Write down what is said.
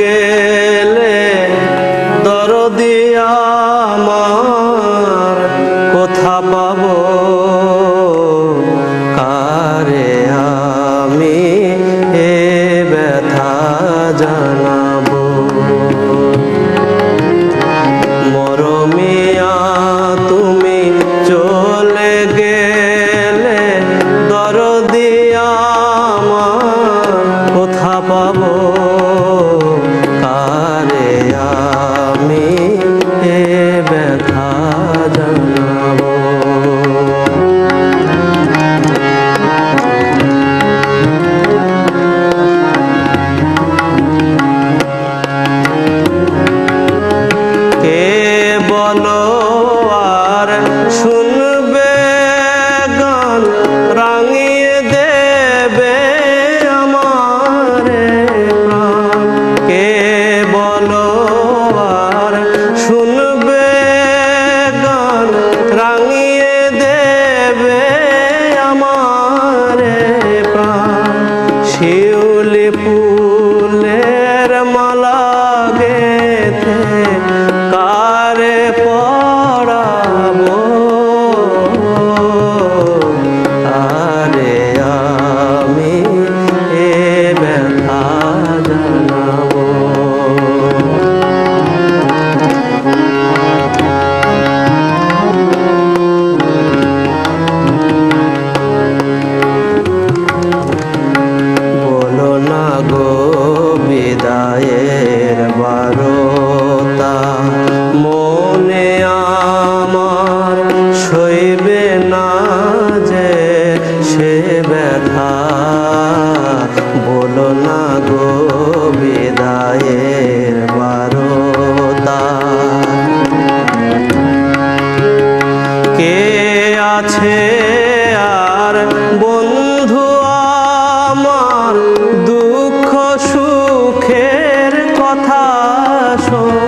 গেলে দর আমার কোথা পাব। কারে আমি এ ব্যথা জানা খেউলে পু বলো না গো বিদায়ের বারতা কে আছে আর বন্ধু আমার দুঃখ সুখের কথা শোন।